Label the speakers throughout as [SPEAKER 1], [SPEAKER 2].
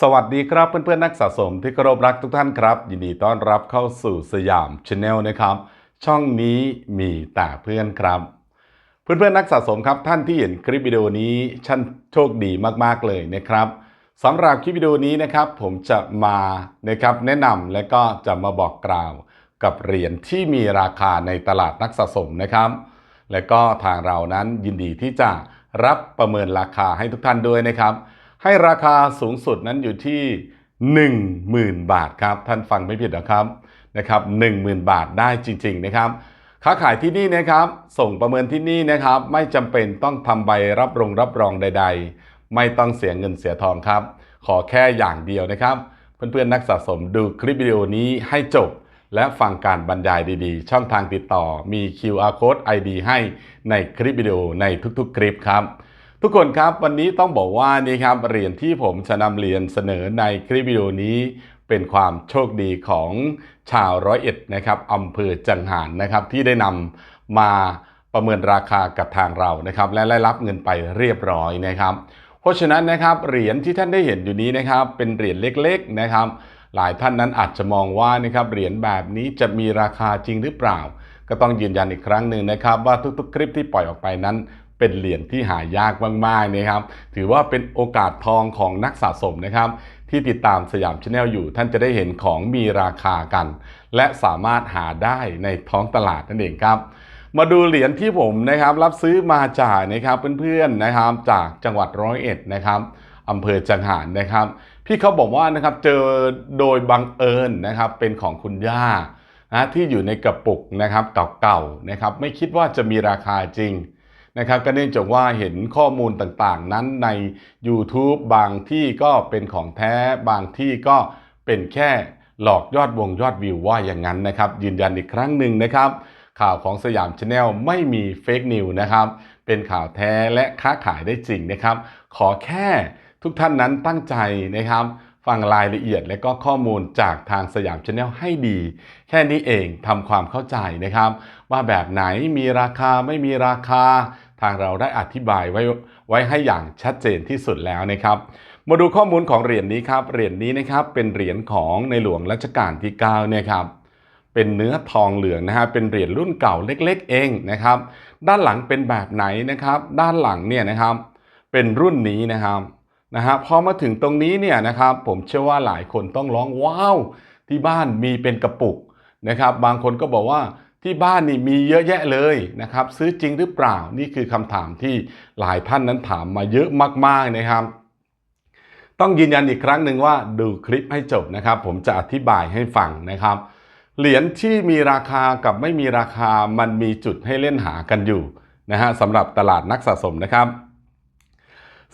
[SPEAKER 1] สวัสดีครับเพื่อนๆนักสะสมที่เคารพรักทุกท่านครับ ยินดีต้อนรับเข้าสู่สยามชาแนลนะครับ ช่องนี้มีแต่เพื่อนครับ เพื่อนๆนักสะสมครับท่านที่เห็นคลิปวิดีโอนี้ช่างโชคดีมากๆเลยนะครับสำหรับคลิปวิดีโอนี้นะครับ ผมจะมานะครับแนะนำและก็จะมาบอกกล่าวกับเหรียญที่มีราคาในตลาดนักสะสมนะครับ และก็ทางเรานั้นยินดีที่จะรับประเมินราคาให้ทุกท่านด้วยนะครับ ให้ราคาสูงสุดนั้นอยู่ที่ 10,000 บาทครับ ท่านฟังไม่ผิดนะครับนะครับ10,000 บาทได้จริง ๆ นะครับ ค้าขายที่นี่นะครับ ส่งประเมินที่นี่นะครับ ไม่จำเป็นต้องทำใบรับรองรับรองใด ๆ ไม่ต้องเสียเงินเสียทองครับ ขอแค่อย่างเดียวนะครับ เพื่อนๆนักสะสมดูคลิปวิดีโอนี้ให้จบ และฟังการบรรยายดีๆ ช่องทางติดต่อมี QR code ID ให้ในคลิปวิดีโอในทุกๆ คลิปครับ ทุกคนครับวันนี้ต้องบอกว่านี่ครับเหรียญที่ผมจะนำเรียนเสนอในคลิปวิดีโอนี้ เป็นความโชคดีของชาวร้อยเอ็ดนะครับอำเภอจังหารนะครับที่ได้นำมาประเมินราคากับทางเรานะครับ และได้รับเงินไปเรียบร้อยนะครับ เพราะฉะนั้นนะครับเหรียญที่ท่านได้เห็นอยู่นี้นะครับเป็นเหรียญเล็กๆนะครับ หลายท่านนั้นอาจจะมองว่านะครับเหรียญแบบนี้จะมีราคาจริงหรือเปล่า ก็ต้องยืนยันอีกครั้งหนึ่งนะครับ ว่าทุกๆ คลิปที่ปล่อยออกไปนั้น เป็นเหรียญที่หายากมากๆนะครับ ถือว่าเป็นโอกาสทองของนักสะสมนะครับ ที่ติดตามสยามชาแนลอยู่ ท่านจะได้เห็นของมีราคากัน และสามารถหาได้ในท้องตลาดนั่นเองครับ มาดูเหรียญที่ผมนะครับรับซื้อมาจากนะครับเพื่อนๆนะครับจากจังหวัดร้อยเอ็ดนะครับอำเภอจังหารนะครับพี่เขาบอกว่านะครับเจอโดยบังเอิญนะครับเป็นของคุณย่านะที่อยู่ในกระปุกนะครับเก่าๆนะครับ ไม่คิดว่าจะมีราคาจริง นะครับก็เนื่องจากว่าเห็นข้อมูลต่างๆ นั้นใน YouTube บางที่ก็เป็นของแท้บางที่ก็เป็นแค่หลอกยอดวงยอดวิวว่าอย่างนั้นนะครับ ยืนยันอีกครั้งหนึ่งนะครับ ข่าวของสยามชาแนลไม่มีเฟกนิวนะครับเป็นข่าวแท้และค้าขายได้จริงนะครับ ขอแค่ทุกท่านนั้นตั้งใจนะครับฟังรายละเอียดและก็ข้อมูลจากทางสยามชาแนลให้ดี แค่นี้เองทำความเข้าใจนะครับ ว่าแบบไหนมีราคาไม่มีราคา ทางเราได้อธิบายไว้ไว้ให้อย่างชัดเจนที่สุดแล้วนะครับ มาดูข้อมูลของเหรียญนี้ครับ เหรียญนี้นะครับเป็นเหรียญของในหลวงรัชกาลที่9เนี่ยครับเป็นเนื้อทองเหลืองนะฮะเป็นเหรียญรุ่นเก่าเล็ก ๆ เองนะครับ ด้านหลังเป็นแบบไหนนะครับ ด้านหลังเนี่ยนะครับเป็นรุ่นนี้นะครับนะฮะพอมาถึงตรงนี้เนี่ยนะครับผมเชื่อว่าหลายคนต้องร้องว้าวที่บ้านมีเป็นกระปุกนะครับ บางคนก็บอกว่า ที่บ้านนี่มีเยอะแยะเลยนะครับ ซื้อจริงหรือเปล่านี่คือคำถามที่หลายท่านนั้นถามมาเยอะมากๆนะครับ ต้องยืนยันอีกครั้งหนึ่งว่าดูคลิปให้จบนะครับ ผมจะอธิบายให้ฟังนะครับ เหรียญที่มีราคากับไม่มีราคามันมีจุดให้เล่นหากันอยู่นะฮะสำหรับตลาดนักสะสมนะครับ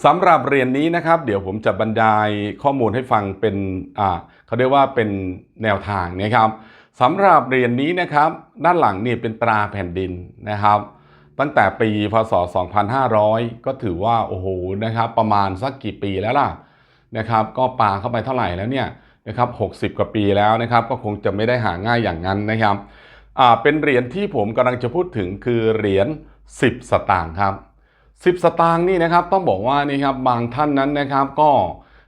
[SPEAKER 1] สำหรับเหรียญนี้นะครับ เดี๋ยวผมจะบรรยายข้อมูลให้ฟังเป็นอ่าเขาเรียกว่าเป็นแนวทางนะครับ สำหรับเหรียญนี้นะครับ ด้านหลังเนี่ยเป็นตราแผ่นดินนะครับ ตั้งแต่ปีพศ 2500 ก็ถือว่าโอ้โหนะครับ ประมาณสักกี่ปีแล้วล่ะนะครับ ก็ปาเข้าไปเท่าไหร่แล้วเนี่ยนะครับ60 กว่าปีแล้วนะครับ ก็คงจะไม่ได้หาง่ายอย่างนั้นนะครับอ่าเป็นเหรียญที่ผมกำลังจะพูดถึงคือเหรียญ10 สตางค์ครับ10 สตางค์นี่นะครับต้องบอกว่านี่ครับบางท่านนั้นนะครับก็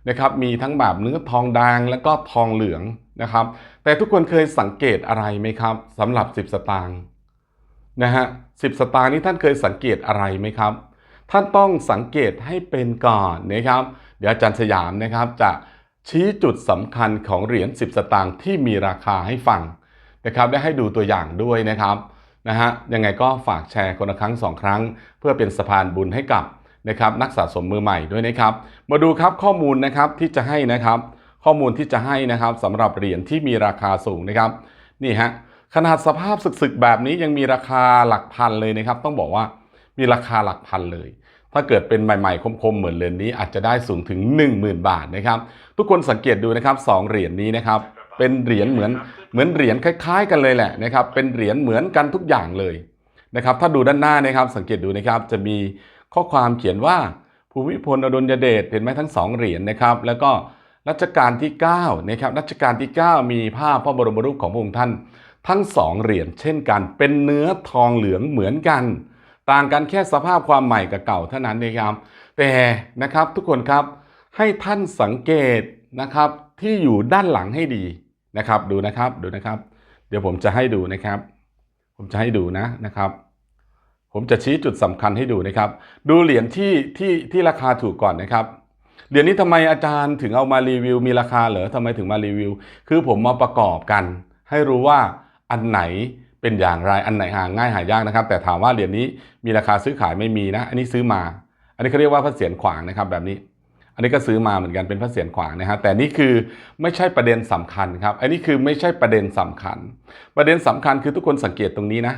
[SPEAKER 1] นะครับมีทั้งแบบเนื้อทองแดงแล้วก็ทองเหลือง นะครับ แต่ทุกคนเคยสังเกตอะไรไหมครับสำหรับ 10 สตางค์นะฮะสิสตางค์นี้ท่านเคยสังเกตอะไรไหมครับ ท่านต้องสังเกตให้เป็นก่อนนะครับ เดี๋ยวอาจารย์สยามนะครับจะชี้จุดสำคัญของเหรียญ 10 สตางค์ที่มีราคาให้ฟังนะครับ ได้ให้ดูตัวอย่างด้วยนะครับนะฮะยังไงก็ฝากแชร์คนละครั้งสองครั้ง เพื่อเป็นสะพานบุญให้กับนะครับนักสะสมมือใหม่ด้วยนะครับ มาดูครับข้อมูลนะครับที่จะให้นะครับ ข้อมูลที่จะให้นะครับสำหรับเหรียญที่มีราคาสูงนะครับนี่ฮะขนาดสภาพสึกๆแบบนี้ยังมีราคาหลักพันเลยนะครับ ต้องบอกว่ามีราคาหลักพันเลย ถ้าเกิดเป็นใหม่ๆ คมๆ เหมือนเหรียญนี้อาจจะได้สูงถึง 10,000 บาทนะครับ ทุกคนสังเกตดูนะครับสองเหรียญนี้นะครับ เป็นเหรียญเหมือนเหมือนเหรียญคล้ายๆ กันเลยแหละนะครับ เป็นเหรียญเหมือนกันทุกอย่างเลยนะครับ ถ้าดูด้านหน้านะครับ สังเกตดูนะครับ จะมีข้อความเขียนว่าภูมิพลอดุลยเดชเห็นไหมทั้งสองเหรียญนะครับ แล้วก็ รัชกาลที่9นะครับรัชกาลที่ 9 มีภาพพระบรมรูปของพระองค์ท่าน ทั้งสองเหรียญเช่นกัน เป็นเนื้อทองเหลืองเหมือนกัน ต่างกันแค่สภาพความใหม่กับเก่าเท่านั้นนะครับแต่นะครับทุกคนครับให้ท่านสังเกตนะครับที่อยู่ด้านหลังให้ดีนะครับดูนะครับดูนะครับ เดี๋ยวผมจะให้ดูนะครับ ผมจะให้ดูนะนะครับ ผมจะชี้จุดสำคัญให้ดูนะครับ ดูเหรียญที่ที่ที่ราคาถูกก่อนนะครับ เหรียญนี้ทำไมอาจารย์ถึงเอามารีวิว มีราคาเหรอทำไมถึงมารีวิว คือผมมาประกอบกัน ให้รู้ว่าอันไหนเป็นอย่างไรอันไหนหาง่ายหายากนะครับ แต่ถามว่าเหรียญนี้มีราคาซื้อขายไม่มีนะ อันนี้ซื้อมา อันนี้เขาเรียกว่าพระเศียรขวางนะครับแบบนี้ อันนี้ก็ซื้อมาเหมือนกันเป็นพระเศียรขวางนะฮะแต่นี่คือไม่ใช่ประเด็นสำคัญครับ อันนี้คือไม่ใช่ประเด็นสำคัญ ประเด็นสำคัญคือทุกคนสังเกตตรงนี้นะ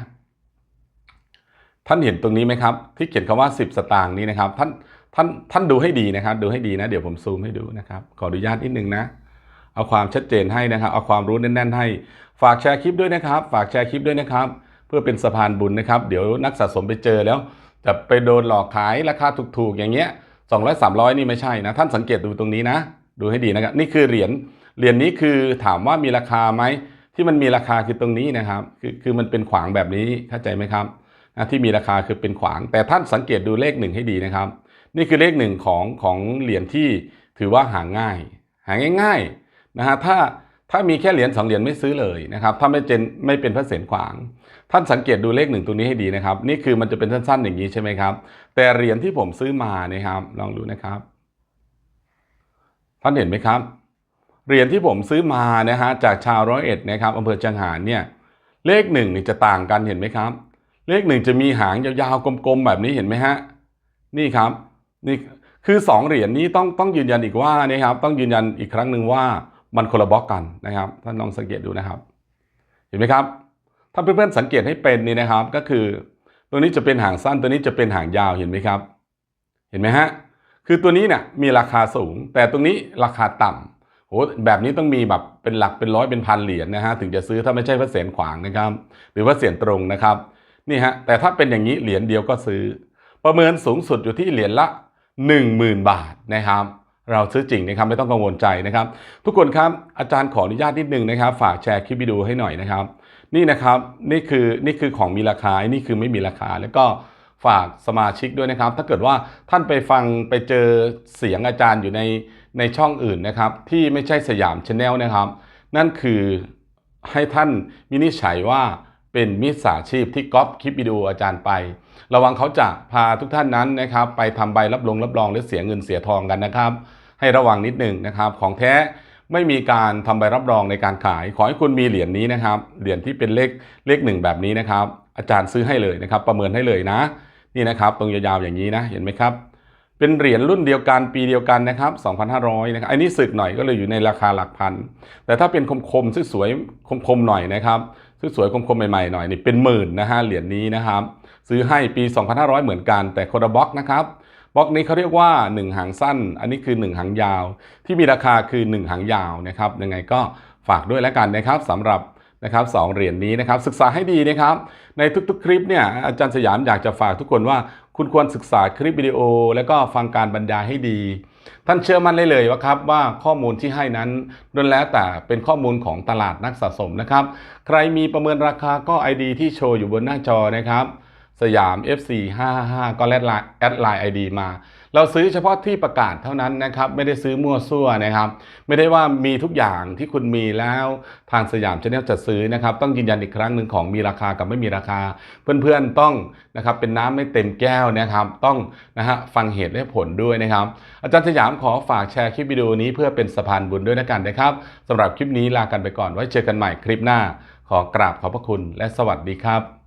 [SPEAKER 1] ท่านเห็นตรงนี้ไหมครับ ที่เขียนคำว่า 10 สตางค์นี้นะครับ ท่าน ท่านท่านดูให้ดีนะครับ ดูให้ดีนะเดี๋ยวผมซูมให้ดูนะครับ ขออนุญาตนิดนึงนะ เอาความชัดเจนให้นะครับ เอาความรู้แน่นๆให้ ฝากแชร์คลิปด้วยนะครับ ฝากแชร์คลิปด้วยนะครับ เพื่อเป็นสะพานบุญนะครับ เดี๋ยวนักสะสมไปเจอแล้ว จะไปโดนหลอกขายราคาถูกๆ อย่างเงี้ย200 300นี่ไม่ใช่นะ ท่านสังเกตดูตรงนี้นะ ดูให้ดีนะครับ นี่คือเหรียญเหรียญนี้คือถามว่ามีราคาไหมที่มันมีราคาคือตรงนี้นะครับ คือคือมันเป็นขวางแบบนี้เข้าใจไหมครับที่มีราคาคือเป็นขวาง แต่ท่านสังเกตดูเลขหนึ่งให้ดีนะครับ นี่คือเลขหนึ่งของของเหรียญที่ถือว่าหาง่าย หาง่ายๆนะฮะถ้าถ้ามีแค่เหรียญสองเหรียญไม่ซื้อเลยนะครับถ้าไม่เป็นไม่เป็นพระเศียรขวาง ท่านสังเกตดูเลขหนึ่งตรงนี้ให้ดีนะครับ นี่คือมันจะเป็นสั้นๆอย่างนี้ใช่ไหมครับ แต่เหรียญที่ผมซื้อมานะครับ ลองดูนะครับ ท่านเห็นไหมครับเหรียญที่ผมซื้อมานะฮะจากชาวร้อยเอ็ดนะครับอำเภอจังหารเนี่ยเลขหนึ่งนี่จะต่างกันเห็นไหมครับ เลขหนึ่งจะมีหางยาวๆกลมๆแบบนี้เห็นไหมฮะนี่ครับ นี่คือสองเหรียญนี้ต้องต้องยืนยันอีกว่านะครับต้องยืนยันอีกครั้งหนึ่งว่ามันคนละบล็อกกันนะครับท่านลองสังเกตดูนะครับ เห็นไหมครับ ถ้าเพื่อนๆสังเกตให้เป็นนี่นะครับ ก็คือตัวนี้จะเป็นหางสั้นตัวนี้จะเป็นหางยาวเห็นไหมครับ เห็นไหมฮะคือตัวนี้เนี่ยมีราคาสูง แต่ตรงนี้ราคาต่ำโหแบบนี้ต้องมีแบบเป็นหลักเป็นร้อยเป็นพันเหรียญนะฮะถึงจะซื้อถ้าไม่ใช่พระเศียรขวางนะครับ หรือว่าเศียรตรงนะครับนี่ฮะแต่ถ้าเป็นอย่างนี้เหรียญเดียวก็ซื้อ ประเมินสูงสุดอยู่ที่เหรียญละ 10,000 บาทนะครับ เราซื้อจริงนะครับไม่ต้องกังวลใจนะครับ ทุกคนครับอาจารย์ขออนุญาตนิดนึงนะครับ ฝากแชร์คลิปวิดีโอให้หน่อยนะครับ นี่นะครับนี่คือนี่คือของมีราคานี่คือไม่มีราคาแล้วก็ฝากสมาชิกด้วยนะครับ ถ้าเกิดว่าท่านไปฟังไปเจอเสียงอาจารย์อยู่ในในช่องอื่นนะครับ ที่ไม่ใช่สยามชาแนลนะครับ นั่นคือให้ท่านวินิจฉัยว่า เป็นมิจฉาชีพที่ก๊อปคลิปวิดีโออาจารย์ไป ระวังเขาจะพาทุกท่านนั้นนะครับไปทำใบรับรองรับรองหรือเสียเงินเสียทองกันนะครับ ให้ระวังนิดหนึ่งนะครับ ของแท้ไม่มีการทำใบรับรองในการขาย ขอให้คุณมีเหรียญนี้นะครับ เหรียญที่เป็นเลขเลขหนึ่งแบบนี้นะครับ อาจารย์ซื้อให้เลยนะครับ ประเมินให้เลยนะ นี่นะครับ ตรงยาวๆอย่างนี้นะ เห็นไหมครับ เป็นเหรียญรุ่นเดียวกันปีเดียวกันนะครับ 2,500 นะครับ อันนี้สึกหน่อยก็เลยอยู่ในราคาหลักพัน แต่ถ้าเป็นคมๆสวยๆคมๆหน่อยนะครับ สวยๆคมๆใหม่ๆหน่อยนี่เป็นหมื่นนะฮะเหรียญนี้นะครับ ซื้อให้ปี 2,500 เหมือนกัน แต่คนละบล็อกนะครับบล็อกนี้เขาเรียกว่า 1 หางสั้น อันนี้คือ 1 หางยาว ที่มีราคาคือ 1 หางยาวนะครับยังไงก็ฝากด้วยแล้วกันนะครับสำหรับนะครับสองเหรียญนี้นะครับศึกษาให้ดีนะครับ ในทุกๆ คลิปเนี่ยอาจารย์สยามอยากจะฝากทุกคนว่าคุณควรศึกษาคลิปวิดีโอ แล้วก็ฟังการบรรยายให้ดี ท่านเชื่อมั่นได้เลยว่าครับว่าข้อมูลที่ให้นั้นล้วนแล้วแต่เป็นข้อมูลของตลาดนักสะสมนะครับ ใครมีประเมินราคาก็ ID ที่โชว์อยู่บนหน้าจอนะครับ สยาม FC 555ก็แอดไลน์แอดไลน์ ID มา เราซื้อเฉพาะที่ประกาศเท่านั้นนะครับ ไม่ได้ซื้อมั่วซั่วนะครับ ไม่ได้ว่ามีทุกอย่างที่คุณมีแล้วทางสยามชาแนลจะซื้อนะครับ ต้องยืนยันอีกครั้งหนึ่งของมีราคากับไม่มีราคา เพื่อนๆต้องนะครับเป็นน้ำไม่เต็มแก้วนะครับ ต้องนะฮะฟังเหตุและผลด้วยนะครับ อาจารย์สยามขอฝากแชร์คลิปวิดีโอนี้เพื่อเป็นสะพานบุญด้วยนะกันนะครับสำหรับคลิปนี้ลากันไปก่อนไว้เจอกันใหม่คลิปหน้า ขอกราบขอบพระคุณและสวัสดีครับ